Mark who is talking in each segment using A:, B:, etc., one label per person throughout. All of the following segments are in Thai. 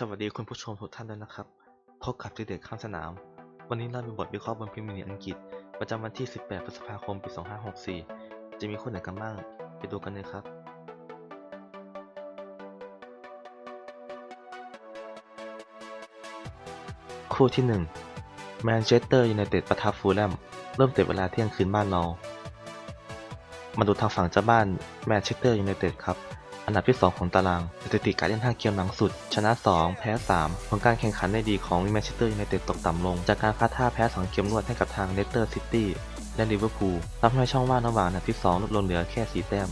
A: สวัสดีคุณผู้ชมทุกท่านด้วยนะครับ พบกับทีเด็ดข้ามสนาม วันนี้เรามีบทวิเคราะห์บนพรีเมียร์ลีอังกฤษ ประจำวันที่ 18 พฤษภาคม ปี 2564 จะมีคู่ไหนกันบ้าง ไปดูกันเลยครับ คู่ที่1แมนเชสเตอร์ยูไนเต็ดปะทะฟูลแลม เริ่มเตะเวลาเที่ยงคืนบ้านเรา มาดูทางฝั่งเจ้าบ้านแมนเชสเตอร์ยูไนเต็ดครับ อันดับที่ 2 ของตารางสถิติการเล่น 5 เกมหลังสุด ชนะ 2 แพ้ 3 ผลการแข่งขันได้ดีของแมนเชสเตอร์ยูไนเต็ดตกต่ำลง จากการพลาดท่าแพ้ 2 เกมรวดให้กับทางเลสเตอร์ซิตี้และลิเวอร์พูลทำให้ช่องว่างระหว่างอันดับที่ 2 ลดลงเหลือแค่ 4 แต้ม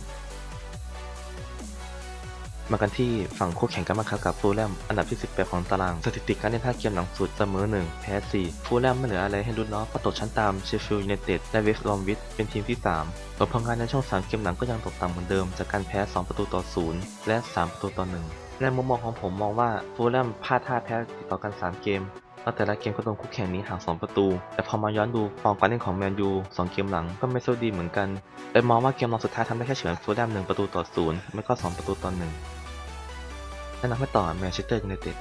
A: มากันที่ฝั่งคู่แข่งกันบ้างครับกับฟูลแลมอันดับที่ 18 ของตาราง สถิติการเล่น5เกมหลังสุดเสมอ 1 แพ้ 4 ฟูลแลมไม่เหลืออะไรให้ลุ้นล้อเพราะตกชั้นตามเชฟฟิลด์ยูไนเต็ดและเวสต์บอมวิชเป็นทีมที่ 3 ผลผลงานในช่วง3 เกมหลังก็ยังตกต่ำเหมือนเดิม จากการแพ้ 2 ประตูต่อ 0 และ 3 ประตูต่อ 1 ในมุมมองของผมมองว่าฟูลแลมพลาดท่าแพ้ติดต่อกัน 3 เกมแล้วแต่ละเกมก็โดนคู่แข่งนี้ห่าง2 ประตู แต่พอมาย้อนดูฟอร์มการเล่นของแมนยู2เกมหลังก็ไม่สู้ดีเหมือนกันเลยมองว่าเกมรองสุดท้ายทำได้แค่เฉือนฟูลแลม1ประตูต่อ0ไม่ก็ 2 ประตูต่อ1 แนะนำให้ต่อแมนเชสเตอร์ยูไนเต็ด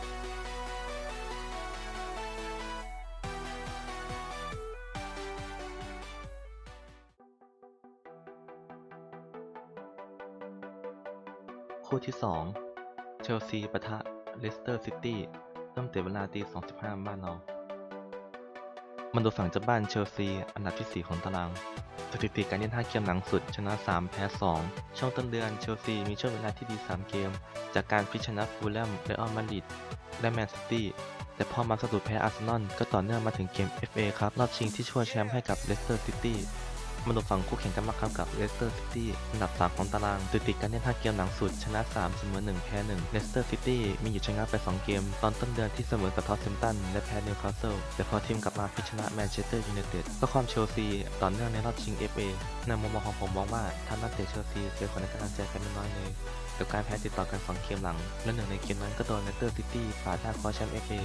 A: คู่ที่ 2 เชลซีปะทะเลสเตอร์ซิตี้เริ่มเตะเวลาตี25บ้านเรา มันดูฝั่งเจ้าบ้านเชลซี อันดับที่ 4 ของตาราง สถิติการเล่น5เกมหลังสุด ชนะ 3 แพ้ 2 ช่วงต้นเดือนเชลซีมีช่วงเวลาที่ดี 3 เกม จากการพิชนะฟูลแลมเรอัลมาดริดและแมนซิตี้ แต่พอมาสะดุดแพ้อาร์เซนอลก็ต่อเนื่องมาถึงเกม FA ครับ รอบชิงที่ช่วยแชมป์ให้กับเลสเตอร์ซิตี้ มาดูฝั่งคู่แข่งกันบ้าครับกับเลสเตอร์ซิตี้อันดับ 3 ของตารางสถิติการเล่น 5 เกมหลังสุด ชนะ 3 เสมอ 1 แพ้ 1เลสเตอร์ซิตี้มีหยุดชนะไป 2 เกม ตอนต้นเดือนที่เสมอกับทอตเซมตันและแพ้นิวคาสเซิลแต่พอทีมกลับมาพิชนะแมนเชสเตอร์ยูไนเต็ดก็ความเชลซีต่อเนื่องในรอบชิง FA ในมุมมองของผมมองว่าทางนักเตะเชลซีเสียขวัญในกำลังใจกันไม่น้อยเลยกับการแพ้ติดต่อกัน 2 เกมหลัง และหนึ่งในเกมนั้นก็โดนเลสเตอร์ซิตี้ปาดหน้าคว้าแชมป์ FA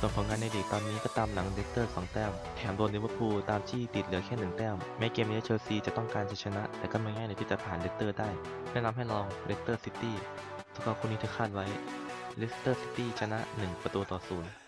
A: ส่วนผลงานในลีกตอนนี้ก็ตามหลังเลสเตอร์ 2 แต้ม แถมโดนลิเวอร์พูลตามจี้ติดเหลือแค่ 1 แต้ม แม้เกมนี้เชลซีจะต้องการจะชนะ แต่ก็ไม่ง่ายเลยที่จะผ่านเลสเตอร์ได้ แนะนำให้ลองเลสเตอร์ซิตี้สกอร์คู่นี้เธอคาดไว้เลสเตอร์ซิตี้ชนะ 1 ประตูต่อ 0